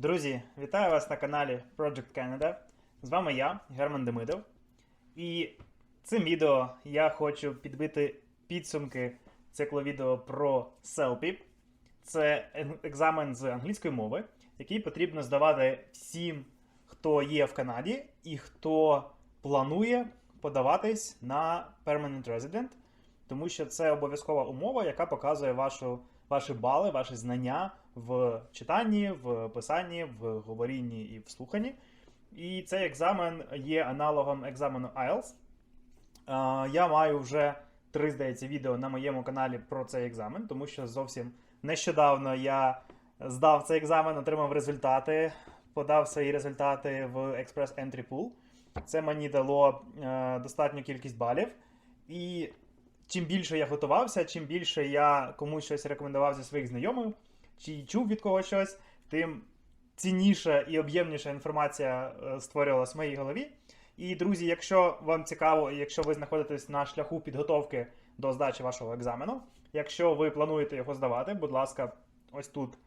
Друзі, вітаю вас на каналі Project Canada. З вами я, Герман Демидов. І цим відео я хочу підбити підсумки циклу відео про CELPIP. Це екзамен з англійської мови, який потрібно здавати всім, хто є в Канаді і хто планує подаватись на Permanent Resident, тому що це обов'язкова умова, яка показує вашу, ваші бали, ваші знання в читанні, в писанні, в говорінні і в слуханні. І цей екзамен є аналогом екзамену IELTS. Я маю вже три, здається, відео на моєму каналі про цей екзамен, тому що зовсім нещодавно я здав цей екзамен, отримав результати, подав свої результати в Express Entry Pool. Це мені дало е, достатню кількість балів. І чим більше я готувався, чим більше я комусь щось рекомендував зі своїх знайомих, чи чув від когось щось, тим цінніша і об'ємніша інформація е, створювалась в моїй голові. І, друзі, якщо вам цікаво, якщо ви знаходитесь на шляху підготовки до здачі вашого екзамену, якщо ви плануєте його здавати, будь ласка, ось тут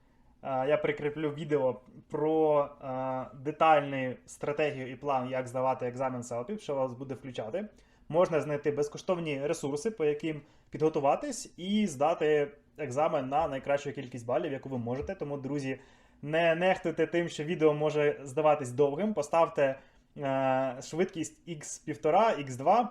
е, я прикріплю відео про е, детальну стратегію і план, як здавати екзамен селпів, що вас буде включати. Можна знайти безкоштовні ресурси, по яким підготуватись і здати екзамен на найкращу кількість балів, яку ви можете. Тому, друзі, не нехтуйте тим, що відео може здаватись довгим. Поставте е, швидкість X1,5, X2.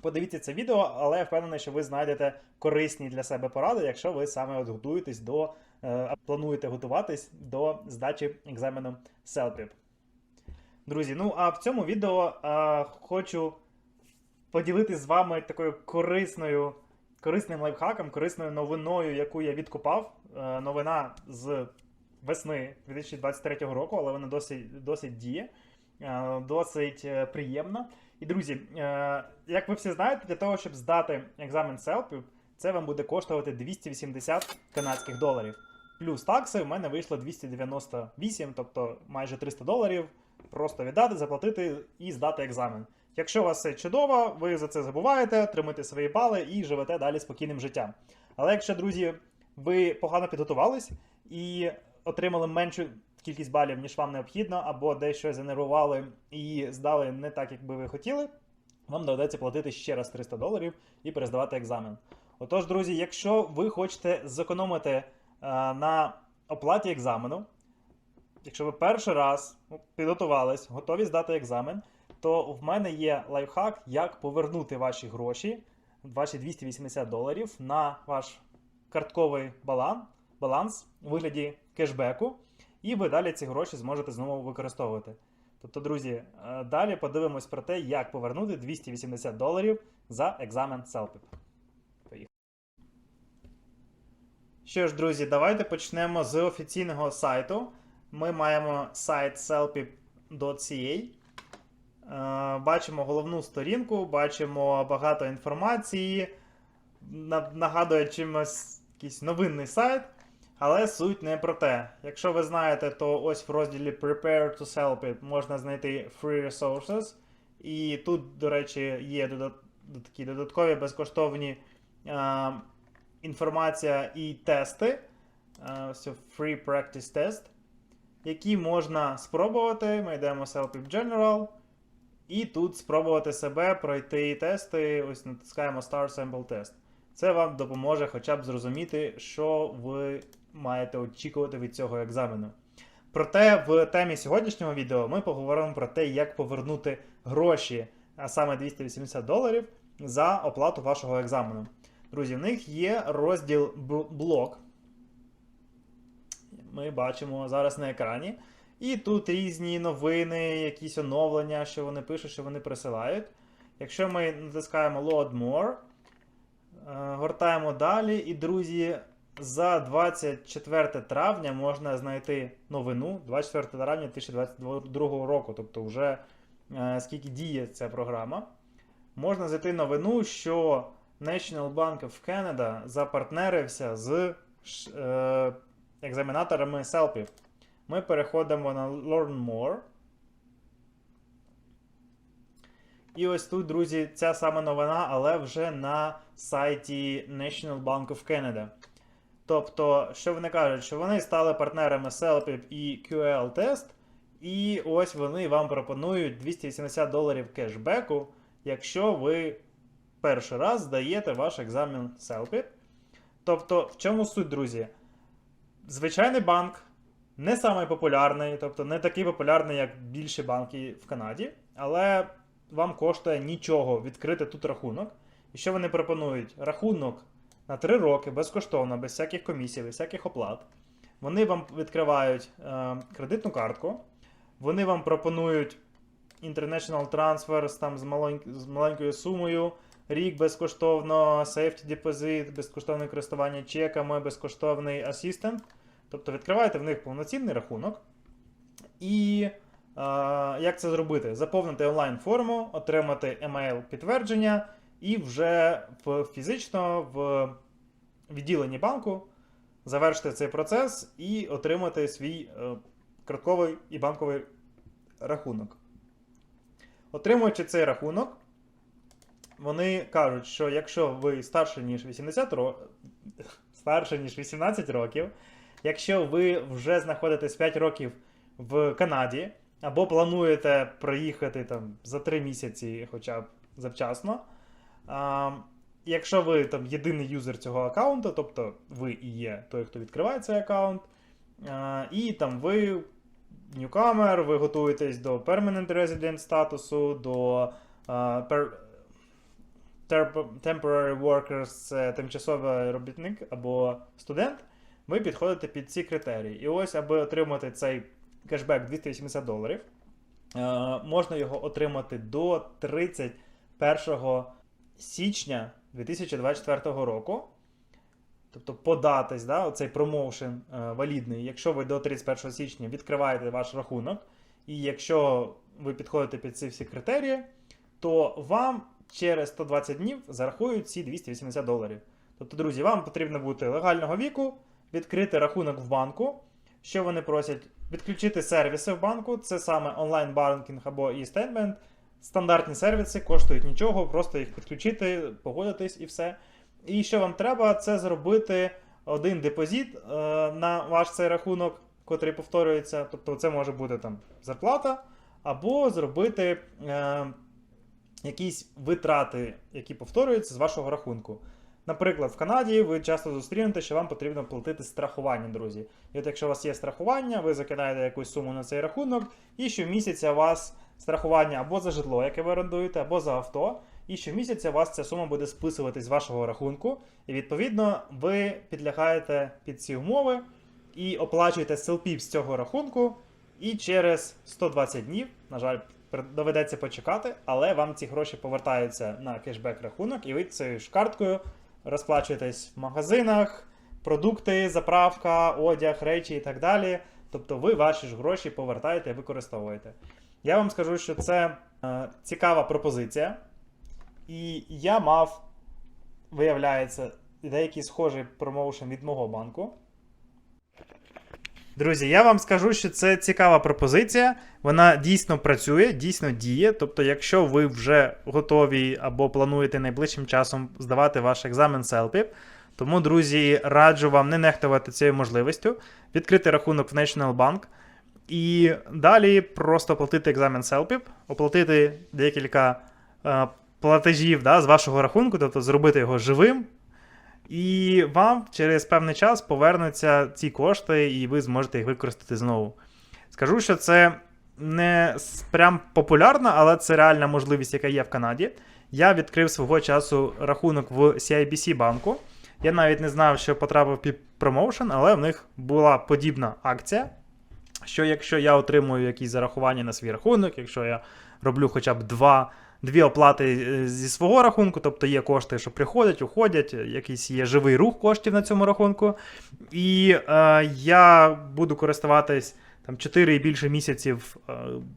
Подивіться це відео, але я впевнений, що ви знайдете корисні для себе поради, якщо ви саме от готуєтесь до е, плануєте готуватись до здачі екзамену CELPIP. Друзі, ну а в цьому відео е, хочу поділитися з вами такою корисною, корисним лайфхаком, корисною новиною, яку я відкопав. Е, новина з весни 2023 року, але вона досить, досить діє, е, досить е, приємна. І, друзі, е, як ви всі знаєте, для того, щоб здати екзамен селпів, це вам буде коштувати 280 канадських доларів. Плюс такси в мене вийшло 298, тобто майже 300 доларів. Просто віддати, заплатити і здати екзамен. Якщо у вас все чудово, ви за це забуваєте, отримуєте свої бали і живете далі спокійним життям. Але якщо, друзі, ви погано підготувались і отримали меншу кількість балів, ніж вам необхідно, або дещо занервували і здали не так, як би ви хотіли, вам доведеться платити ще раз 300 доларів і перездавати екзамен. Отож, друзі, якщо ви хочете зекономити е, на оплаті екзамену, якщо ви перший раз ну, підготувались, готові здати екзамен, то в мене є лайфхак, як повернути ваші гроші, ваші 280 доларів на ваш картковий баланс, баланс у вигляді кешбеку, і ви далі ці гроші зможете знову використовувати. Тобто, друзі, е, далі подивимось про те, як повернути 280 доларів за екзамен CELPIP. Що ж, друзі, давайте почнемо з офіційного сайту. Ми маємо сайт celpip.ca. Е, Бачимо головну сторінку, бачимо багато інформації. На- Нагадує чимось якийсь новинний сайт. Але суть не про те. Якщо ви знаєте, то ось в розділі Prepare to Sell It можна знайти Free Resources. І тут, до речі, є додат- такі додаткові безкоштовні е, інформація і тести. Е, Free Practice Test, які можна спробувати. Ми йдемо в Self General. І тут спробувати себе пройти тести. Ось натискаємо Start Sample Test. Це вам допоможе хоча б зрозуміти, що ви маєте очікувати від цього екзамену. Проте в темі сьогоднішнього відео ми поговоримо про те, як повернути гроші, а саме 280 доларів, за оплату вашого екзамену. Друзі, в них є розділ блок. Ми бачимо зараз на екрані. І тут різні новини, якісь оновлення, що вони пишуть, що вони присилають. Якщо ми натискаємо Load More, е, гортаємо далі, і, друзі, за 24 травня можна знайти новину 24 травня 2022 року, тобто вже е, скільки діє ця програма. Можна знайти новину, що National Bank of Canada запартнерився з е, екзаменаторами селпів. Ми переходимо на Learn More. І ось тут, друзі, ця сама новина, але вже на сайті National Bank of Canada. Тобто, що вони кажуть, що вони стали партнерами Celpip і QL Test, і ось вони вам пропонують 280 доларів кешбеку, якщо ви перший раз здаєте ваш екзамен Celpip. Тобто, в чому суть, друзі? Звичайний банк, не самий популярний, тобто не такий популярний, як більші банки в Канаді, але вам коштує нічого відкрити тут рахунок. І що вони пропонують? Рахунок на 3 роки безкоштовно, без всяких комісій, без всяких оплат. Вони вам відкривають е, кредитну картку, вони вам пропонують International Transfers там з, маленьк- з маленькою сумою, рік безкоштовно, Safety Deposit, безкоштовне користування чеками, безкоштовний асістент. Тобто відкриваєте в них повноцінний рахунок. І е, як це зробити? Заповнити онлайн-форму, отримати емейл підтвердження і вже в, фізично в відділенні банку завершити цей процес і отримати свій е, картковий і банковий рахунок. Отримуючи цей рахунок, вони кажуть, що якщо ви старше, ніж 80 років, старше, ніж 18 років, якщо ви вже знаходитесь 5 років в Канаді, або плануєте проїхати там за 3 місяці хоча б завчасно, а, якщо ви там єдиний юзер цього аккаунту, тобто ви і є той, хто відкриває цей аккаунт, а, і там ви newcomer, ви готуєтесь до permanent resident статусу, до а, per, temporary workers, це тимчасовий робітник або студент, ви підходите під ці критерії. І ось, аби отримати цей кешбек 280 доларів, е, можна його отримати до 31 січня 2024 року. Тобто податись, да, оцей промоушен е, валідний, якщо ви до 31 січня відкриваєте ваш рахунок, і якщо ви підходите під ці всі критерії, то вам через 120 днів зарахують ці 280 доларів. Тобто, друзі, вам потрібно бути легального віку, відкрити рахунок в банку. Що вони просять? Відключити сервіси в банку, це саме онлайн-банкінг або e-statement. Стандартні сервіси коштують нічого, просто їх підключити, погодитись і все. І що вам треба, це зробити один депозит е, на ваш цей рахунок, котрий повторюється. Тобто це може бути там зарплата, або зробити е, якісь витрати, які повторюються з вашого рахунку. Наприклад, в Канаді ви часто зустрінете, що вам потрібно платити страхування, друзі. І от якщо у вас є страхування, ви закидаєте якусь суму на цей рахунок, і щомісяця у вас страхування або за житло, яке ви орендуєте, або за авто. І щомісяця у вас ця сума буде списуватись з вашого рахунку, і відповідно ви підлягаєте під ці умови і оплачуєте селпіп з цього рахунку. І через 120 днів, на жаль, доведеться почекати, але вам ці гроші повертаються на кешбек рахунок, і ви цією ж карткою розплачуєтесь в магазинах, продукти, заправка, одяг, речі і так далі. Тобто ви ваші ж гроші повертаєте і використовуєте. Я вам скажу, що це е, цікава пропозиція. І я мав, виявляється, деякий схожий промоушен від мого банку. Друзі, я вам скажу, що це цікава пропозиція. Вона дійсно працює, дійсно діє. Тобто, якщо ви вже готові або плануєте найближчим часом здавати ваш екзамен SELPIP, тому, друзі, раджу вам не нехтувати цією можливістю, відкрити рахунок в National Bank і далі просто платити екзамен SELPIP, оплатити декілька е, платежів да, з вашого рахунку, тобто зробити його живим. І вам через певний час повернуться ці кошти, і ви зможете їх використати знову. Скажу, що це не прям популярно, але це реальна можливість, яка є в Канаді. Я відкрив свого часу рахунок в CIBC банку. Я навіть не знав, що потрапив під промоушен, але в них була подібна акція. Що якщо я отримую якісь зарахування на свій рахунок, якщо я роблю хоча б два, дві оплати е, зі свого рахунку, тобто є кошти, що приходять, уходять, якийсь є живий рух коштів на цьому рахунку. І е, я буду користуватись там 4 і більше місяців е,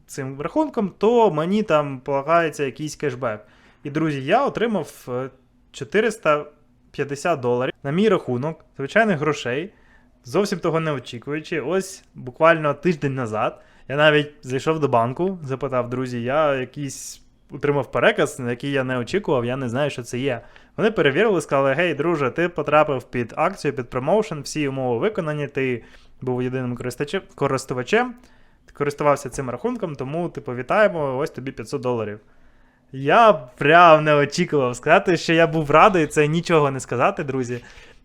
цим рахунком, то мені там полагається якийсь кешбек. І, друзі, я отримав е, 450 доларів на мій рахунок, звичайних грошей, зовсім того не очікуючи. Ось буквально тиждень назад я навіть зайшов до банку, запитав, друзі, я якийсь отримав переказ, на який я не очікував, я не знаю, що це є. Вони перевірили, сказали: гей, друже, ти потрапив під акцію, під промоушен, всі умови виконані, ти був єдиним користувачем, ти користувався цим рахунком, тому типу, вітаємо, ось тобі 500 доларів. Я прям не очікував сказати, що я був радий, це нічого не сказати, друзі.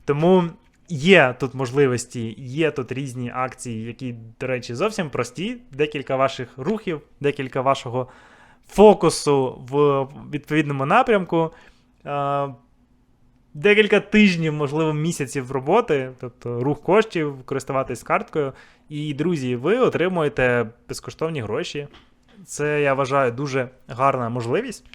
Тому є тут можливості, є тут різні акції, які, до речі, зовсім прості. Декілька ваших рухів, декілька вашого фокусу в відповідному напрямку. Декілька тижнів, можливо, місяців роботи, тобто рух коштів, користуватись карткою. І, друзі, ви отримуєте безкоштовні гроші. Це, я вважаю, дуже гарна можливість.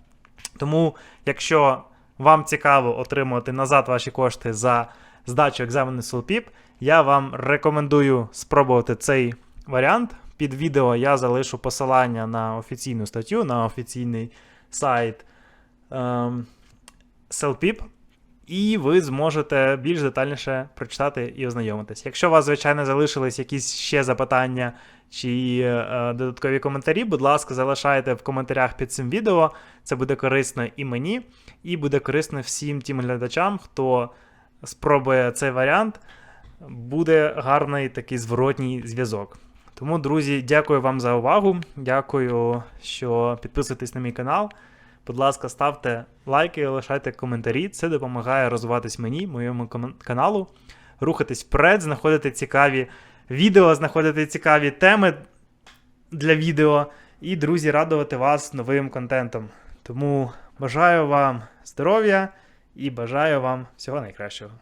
Тому, якщо вам цікаво отримувати назад ваші кошти за здачу екзамену SLPIP, я вам рекомендую спробувати цей варіант. Під відео я залишу посилання на офіційну статтю, на офіційний сайт ем, SLPIP, і ви зможете більш детальніше прочитати і ознайомитись. Якщо у вас, звичайно, залишились якісь ще запитання чи е, додаткові коментарі, будь ласка, залишайте в коментарях під цим відео. Це буде корисно і мені, і буде корисно всім тим глядачам, хто спробує цей варіант. Буде гарний такий зворотній зв'язок. Тому, друзі, дякую вам за увагу. Дякую, що підписуєтесь на мій канал. Будь ласка, ставте лайки, лишайте коментарі. Це допомагає розвиватись мені, моєму каналу, рухатись вперед, знаходити цікаві відео, знаходити цікаві теми для відео. І, друзі, радувати вас новим контентом. Тому бажаю вам здоров'я і бажаю вам всього найкращого.